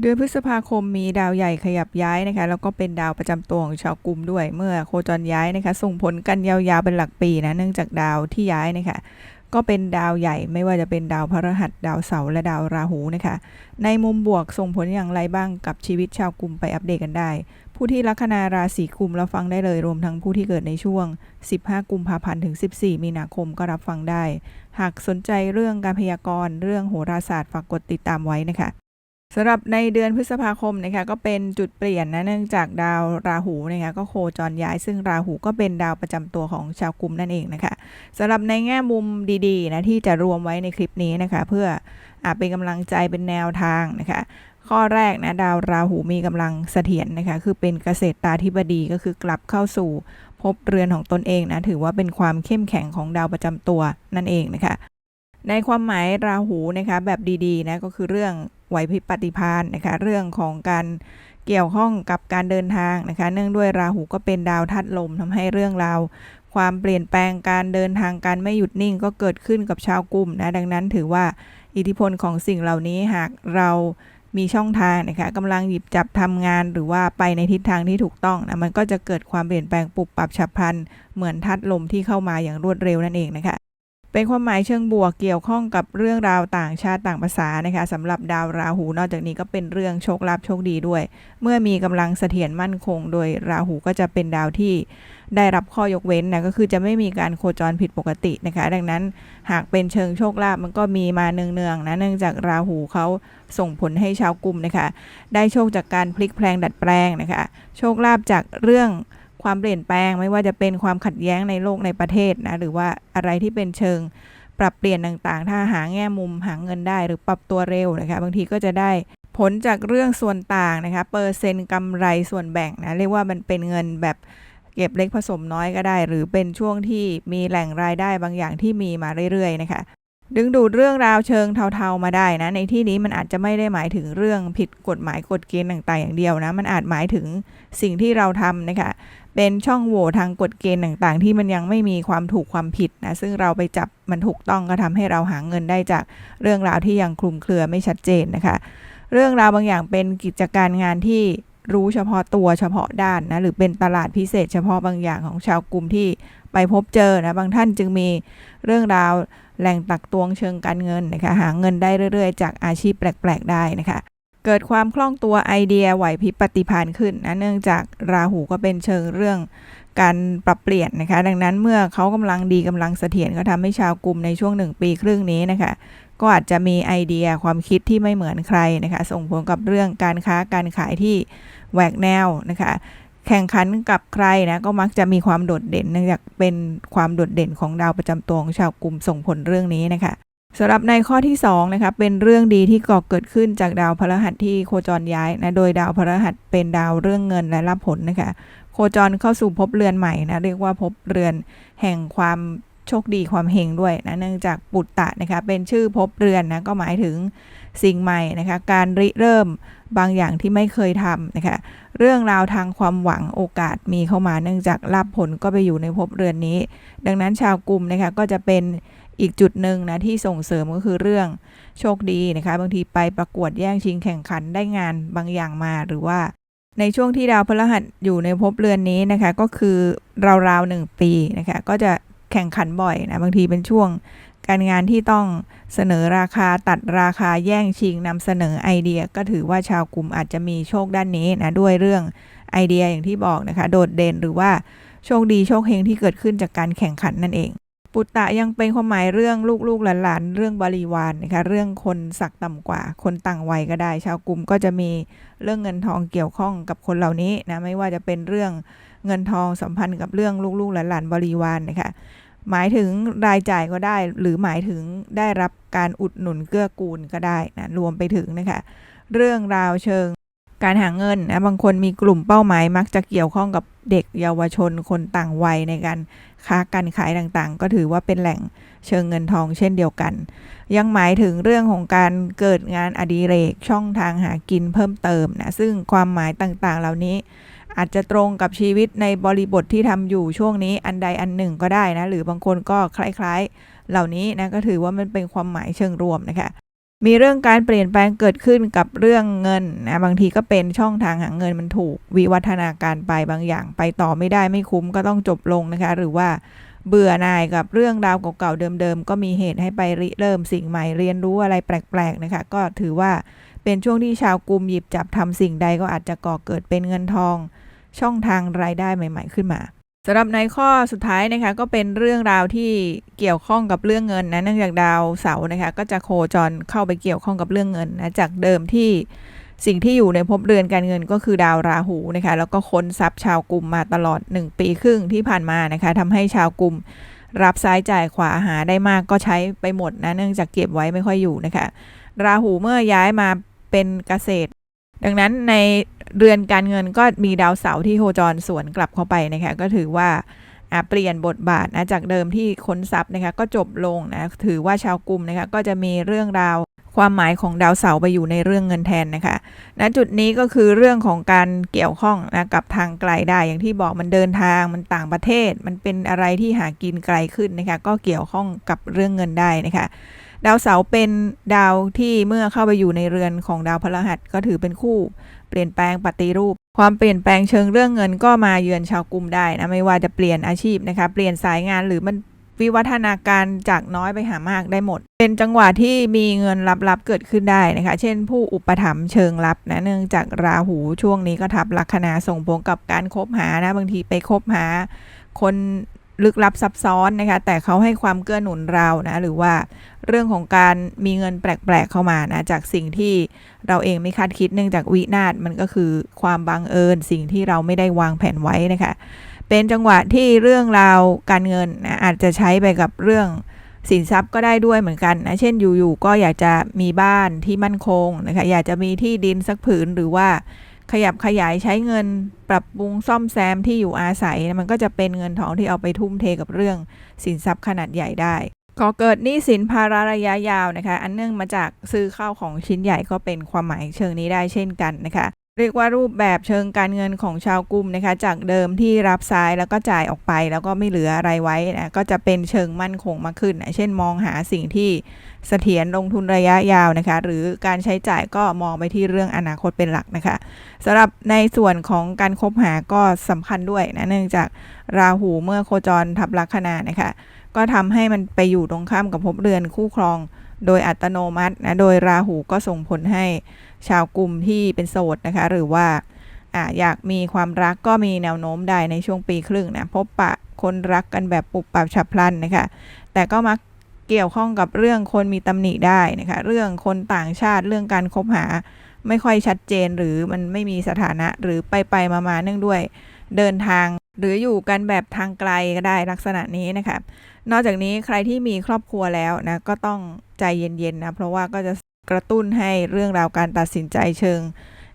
เดือนพฤษภาคมมีดาวใหญ่ขยับย้ายนะคะแล้วก็เป็นดาวประจำตัวของชาวกลุ่มด้วย เมื่อโคจรย้ายนะคะ ส่งผลกันยาวๆเป็นหลักปีนะเนื่องจากดาวที่ย้ายนะคะก็เป็นดาวใหญ่ไม่ว่าจะเป็นดาวพฤหัสดาวเสาร์และดาวราหูนะคะ ในมุมบวกส่งผลอย่างไรบ้างกับชีวิตชาวกลุ่มไปอัปเดตกันได้ ผู้ที่ลัคนาราศีกุมเรับฟังได้เลยรวมทั้งผู้ที่เกิดในช่วง 15 กุมภาพันธ์ถึง 14 มีนาคมก็รับฟังได้ หากสนใจเรื่องการพยากรณ์เรื่องโหราศาสตร์ฝากกดติดตามไว้นะคะ สำหรับในเดือนพฤษภาคมนะคะก็เป็นจุดเปลี่ยนนะเนื่องจากดาวราหูนะคะก็โคจรย้าย ซึ่งราหูก็เป็นดาวประจำตัวของชาวกลุ่มนั่นเองนะคะสำหรับในแง่มุมดีๆนะที่จะรวมไว้ในคลิปนี้นะคะ เพื่ออาจเป็นกำลังใจเป็นแนวทางนะคะข้อแรกนะดาวราหูมีกำลังเสถียรนะคะคือเป็นเกษตรตาธิบดีก็คือกลับเข้าสู่ภพเรือนของตนเองนะถือว่าเป็นความเข้มแข็งของดาวประจำตัวนั่นเองนะคะในความหมายราหูนะคะแบบดีๆนะก็คือเรื่อง ไหวพริบปฏิภาณนะคะเรื่องของการเกี่ยวข้องกับการเดินทางนะคะเนื่องด้วยราหูก็เป็นดาวธาตุลมทำให้เรื่องราวความเปลี่ยนแปลงการเดินทางการไม่หยุดนิ่งก็เกิดขึ้นกับชาวกลุ่มนะดังนั้นถือว่าอิทธิพลของสิ่งเหล่านี้หากเรามีช่องทางนะคะกำลังหยิบจับทำงานหรือว่าไปในทิศทางที่ถูกต้องนะมันก็จะเกิดความเปลี่ยนแปลงปุบปรับฉับพลันเหมือนทัดลมที่เข้ามาอย่างรวดเร็วนั่นเองนะคะ เป็นความหมายเชิงบวกเกี่ยวข้องกับเรื่องราวต่างชาติต่างภาษานะคะสำหรับดาวราหูนอกจากนี้ก็เป็นเรื่องโชคลาภโชคดีด้วย เมื่อมีกำลังเสถียรมั่นคง โดยราหูก็จะเป็นดาวที่ได้รับข้อยกเว้นนะก็คือจะไม่มีการโคจรผิดปกตินะคะ ดังนั้นหากเป็นเชิงโชคลาภมันก็มีมาเนืองๆนะเนื่องจากราหูเขาส่งผลให้ชาวกลุ่มนะคะ ได้โชคจากการพลิกแพลงดัดแปลงนะคะ โชคลาภจากเรื่อง ความเปลี่ยนแปลงไม่ว่าจะเป็นความขัดแย้งในโลกในประเทศนะหรือว่าอะไรที่เป็นเชิงปรับเปลี่ยนต่างๆ ถ้าหาแง่มุมหาเงินได้หรือปรับตัวเร็วนะคะบางทีก็จะได้ผลจากเรื่องส่วนต่างนะคะเปอร์เซ็นต์กำไรส่วนแบ่งนะเรียกว่ามันเป็นเงินแบบเก็บเล็กผสมน้อยก็ได้ หรือเป็นช่วงที่มีแหล่งรายได้บางอย่างที่มีมาเรื่อยๆนะคะ ดึงดูดเรื่องราวเชิงเทาๆมาได้นะ ในที่นี้มันอาจจะไม่ได้หมายถึงเรื่องผิดกฎหมายกฎเกณฑ์ต่างๆอย่างเดียวนะ มันอาจหมายถึงสิ่งที่เราทำนะคะเป็นช่องโหว่ทางกฎเกณฑ์ต่างๆ ที่มันยังไม่มีความถูกความผิดนะซึ่งเราไปจับมันถูกต้องก็ทำให้เราหาเงินได้จากเรื่องราวที่ยังคลุมเครือไม่ชัดเจนนะคะ เรื่องราวบางอย่างเป็นกิจการงานที่รู้เฉพาะตัวเฉพาะด้านนะหรือเป็นตลาดพิเศษเฉพาะบางอย่างของชาวกลุ่มที่ไปพบเจอนะบางท่านจึงมีเรื่องราว แหล่งตักตวงเชิงการเงินนะคะหาเงินได้เรื่อยๆ จากอาชีพแปลกๆ ได้นะคะเกิดความคล่องตัวไอเดียไหวพริบปฏิภาณขึ้นนะเนื่องจากราหูก็เป็นเชิงเรื่องการปรับเปลี่ยนนะคะ ดังนั้นเมื่อเขากำลังดีกำลังเสถียรก็ทำให้ชาวกลุ่มในช่วงหนึ่งปีครึ่งนี้นะคะ ก็อาจจะมีไอเดียความคิดที่ไม่เหมือนใครนะคะ ส่งผลกับเรื่องการค้าการขายที่แหวกแนวนะคะ แข่งขันกับใครนะก็มักจะมีความโดดเด่นเนื่องจากเป็นความโดดเด่นของดาวประจำตัวของชาวกลุ่มส่งผลเรื่องนี้นะคะสำหรับในข้อที่2นะคะเป็นเรื่องดีที่ก่อเกิดขึ้นจากดาวพฤหัสที่โคจรย้ายนะโดยดาวพฤหัสเป็นดาวเรื่องเงินและรับผลนะคะโคจรเข้าสู่ภพเรือนใหม่นะเรียกว่าภพเรือนแห่งความ โชคดีความเฮงด้วยนะเนื่องจากปุตตะนะคะเป็นชื่อภพเรือนนะก็หมายถึงสิ่งใหม่นะคะการริเริ่มบางอย่างที่ไม่เคยทำนะคะเรื่องราวทางความหวังโอกาสมีเข้ามาเนื่องจากรับผลก็ไปอยู่ในภพเรือนนี้ ดังนั้นชาวกลุ่มนะคะก็จะเป็นอีกจุดหนึ่งนะที่ส่งเสริมก็คือเรื่องโชคดีนะคะบางทีไปประกวดแย่งชิงแข่งขันได้งานบางอย่างมาหรือว่า ในช่วงที่ดาวพฤหัสอยู่ในภพเรือนนี้นะคะก็คือราวๆหนึ่งปีนะคะก็จะ แข่งขันบ่อยนะบางทีเป็นช่วงการงานที่ต้องเสนอราคาตัดราคาแย่งชิงนำเสนอไอเดีย ก็ถือว่าชาวกลุ่มอาจจะมีโชคด้านนี้นะด้วยเรื่องไอเดียอย่างที่บอกนะคะ โดดเด่นหรือว่าโชคดีโชคเฮงที่เกิดขึ้นจากการแข่งขันนั่นเอง ปุตตะยังเป็นความหมายเรื่องลูกๆหลานๆเรื่องบริวารนนะคะเรื่องคนศักต่ำกว่า คนต่างวัยก็ได้ ชาวกลุ่มก็จะมีเรื่องเงินทองเกี่ยวข้องกับคนเหล่านี้นะไม่ว่าจะเป็นเรื่อง เงินทองสัมพันธ์กับเรื่องลูกๆหลานๆบริวารนนะคะหมายถึงรายจ่ายก็ได้ หรือหมายถึงได้รับการอุดหนุนเกื้อกูลก็ได้นะรวมไปถึงนะคะเรื่องราวเชิงการหาเงินนะบางคนมีกลุ่มเป้าหมายมักจะเกี่ยวข้องกับเด็กเยาวชนคนต่างวัยในการค้าการขายต่างๆ ก็ถือว่าเป็นแหล่งเชิงเงินทองเช่นเดียวกัน ยังหมายถึงเรื่องของการเกิดงานอดิเรกช่องทางหากินเพิ่มเติมนะซึ่งความหมายต่างๆ เหล่านี้ อาจจะตรงกับชีวิตในบริบทที่ทำอยู่ช่วงนี้อันใดอันหนึ่งก็ได้นะ หรือบางคนก็คล้ายๆ เหล่านี้นะก็ถือว่ามันเป็นความหมายเชิงรวมนะคะมีเรื่องการเปลี่ยนแปลงเกิดขึ้นกับเรื่องเงินนะบางทีก็เป็นช่องทางหาเงินมันถูกวิวัฒนาการไปบางอย่าง ไปต่อไม่ได้ไม่คุ้มก็ต้องจบลงนะคะ หรือว่าเบื่อหน่ายกับเรื่องราวเก่าๆเดิมๆก็มีเหตุให้ไปริเริ่มสิ่งใหม่เรียนรู้อะไรแปลกๆนะคะ ก็ถือว่าเป็นช่วงที่ชาวกลุ่มหยิบจับทำสิ่งใดก็อาจจะก่อเกิดเป็นเงินทอง ช่องทางรายได้ใหม่ ๆ ขึ้นมาสำหรับในข้อสุดท้ายนะคะก็เป็นเรื่องราวที่เกี่ยวข้องกับเรื่องเงินนะเนื่องจากดาวเสาร์นะคะก็จะโคจรเข้าไปเกี่ยวข้องกับเรื่องเงินนะจากเดิมที่สิ่งที่อยู่ในภพเรือนการเงินก็คือดาวราหูนะคะแล้วก็ค้นทรัพย์ชาวกลุ่มมาตลอด 1 ปีครึ่งที่ผ่านมานะคะทำให้ชาวกลุ่มรับซ้ายจ่ายขวาหาได้มากก็ใช้ไปหมดนะเนื่องจากเก็บไว้ไม่ค่อยอยู่นะคะราหูเมื่อย้ายมาเป็นเกษตร ดังนั้นในเรือนการเงินก็มีดาวเสาร์ที่โคจรสวนกลับเข้าไปนะคะก็ถือว่าเปลี่ยนบทบาทนะจากเดิมที่ค้นทรัพย์นะคะก็จบลงนะถือว่าชาวกลุ่มนะคะก็จะมีเรื่องราวความหมายของดาวเสาร์ไปอยู่ในเรื่องเงินแทนนะคะณจุดนี้ก็คือเรื่องของการเกี่ยวข้องนะกับทางไกลได้อย่างที่บอกมันเดินทางมันต่างประเทศ มันเป็นอะไรที่หากินไกลขึ้นนะคะก็เกี่ยวข้องกับเรื่องเงินได้นะคะ ดาวเสาร์เป็นดาวที่เมื่อเข้าไปอยู่ในเรือนของดาวพฤหัสก็ถือเป็นคู่ เปลี่ยนแปลงปฏิรูป ความเปลี่ยนแปลงเชิงเรื่องเงินก็มาเยือนชาวกลุ่มได้นะไม่ว่าจะเปลี่ยนอาชีพนะคะเปลี่ยนสายงานหรือมันวิวัฒนาการจากน้อยไปหามากได้หมด เป็นจังหวะที่มีเงินลับๆเกิดขึ้นได้นะคะ เช่นผู้อุปถัมภ์เชิงลับนะเนื่องจากราหูช่วงนี้ก็ทับลัคนาส่งผลกับการคบหานะบางทีไปคบหา คน ลึกลับซับซ้อนนะคะ แต่เขาให้ความเกื้อหนุนเรานะหรือว่าเรื่องของการมีเงินแปลกๆเข้ามานะจากสิ่งที่เราเองไม่คาดคิดเนื่องจากวินาศมันก็คือความบังเอิญสิ่งที่เราไม่ได้วางแผนไว้นะคะเป็นจังหวะที่เรื่องราวการเงินนะอาจจะใช้ไปกับเรื่องสินทรัพย์ก็ได้ด้วยเหมือนกันนะ เช่นอยู่ๆก็อยากจะมีบ้านที่มั่นคงนะคะ อยากจะมีที่ดินสักผืนหรือว่า ขยับขยายใช้เงินปรับปรุงซ่อมแซมที่อยู่อาศัย มันก็จะเป็นเงินทองที่เอาไปทุ่มเทกับเรื่องสินทรัพย์ขนาดใหญ่ได้ก่อเกิดหนี้สินภาระระยะยาวนะคะ อันเนื่องมาจากซื้อข้าวของชิ้นใหญ่ก็เป็นความหมายเชิงนี้ได้เช่นกันนะคะ เรียกว่ารูปแบบเชิงการเงินของชาวกลุ่มนะคะ จากเดิมที่รับซ้ายแล้วก็จ่ายออกไป แล้วก็ไม่เหลืออะไรไว้นะก็จะเป็นเชิงมั่นคงมากขึ้นนะเช่นมองหาสิ่งที่เสถียรลงทุนระยะยาวนะคะ หรือการใช้จ่ายก็มองไปที่เรื่องอนาคตเป็นหลักนะคะสำหรับในส่วนของการคบหาก็สำคัญด้วยนะเนื่องจากราหูเมื่อโคจรทับลัคนานะคะ ก็ทำให้มันไปอยู่ตรงข้ามกับภพเรือนคู่ครอง โดยอัตโนมัตินะ โดยราหูก็ส่งผลให้ชาวกลุ่มที่เป็นโสดนะคะ หรือว่าออยากมีความรักก็มีแนวโน้มได้ในช่วงปีครึ่งนะ พบปะคนรักกันแบบปุบปับฉับพลันนะคะ แต่ก็มักเกี่ยวข้องกับเรื่องคนมีตำหนิได้นะคะ เรื่องคนต่างชาติ เรื่องการคบหาไม่ค่อยชัดเจนหรือมันไม่มีสถานะหรือไปไปมามาเนื่องด้วยเดินทางหรืออยู่กันแบบทางไกลก็ได้ลักษณะนี้นะคะ นอกจากนี้ใครที่มีครอบครัวแล้วนะก็ต้อง ใจเย็นๆนะ เพราะว่าก็จะกระตุ้นให้เรื่องราวการตัดสินใจเชิง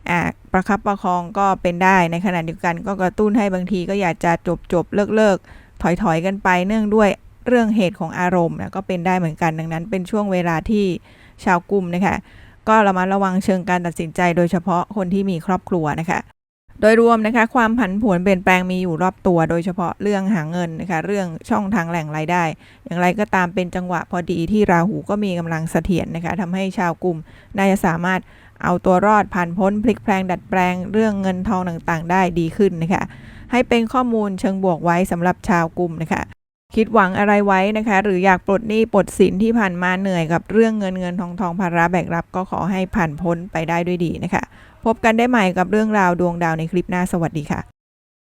อ่าประคับประคองก็เป็นได้ในขณะเดียวกันก็กระตุ้นให้บางทีก็อยากจะจบจบเลิกเลิกถอยถอยกันไป เนื่องด้วยเรื่องเหตุของอารมณ์นะก็เป็นได้เหมือนกันดังนั้นเป็นช่วงเวลาที่ชาวกลุ่มนะคะก็ระมัดระวังเชิงการตัดสินใจโดยเฉพาะคนที่มีครอบครัวนะคะ โดยรวมนะคะความผันผวนเปลี่ยนแปลงมีอยู่รอบตัว โดยเฉพาะเรื่องหาเงินนะคะเรื่องช่องทางแหล่งรายได้ อย่างไรก็ตามเป็นจังหวะพอดีที่ราหูก็มีกำลังเสถียรนะคะทำให้ชาวกลุ่มน่าจะสามารถเอาตัวรอดผ่านพ้นพลิกแปลงดัดแปลงเรื่องเงินทองต่างๆ ได้ดีขึ้นนะคะให้เป็นข้อมูลเชิงบวกไว้สำหรับชาวกลุ่มนะคะ คิดหวังอะไรไว้นะคะ หรืออยากปลดหนี้ปลดสินที่ผ่านมาเหนื่อยกับเรื่องเงินเงินทองทองภาระแบกรับก็ขอให้ผ่านพ้นไปได้ด้วยดีนะคะ พบกันได้ใหม่กับเรื่องราวดวงดาวในคลิปหน้าสวัสดีค่ะ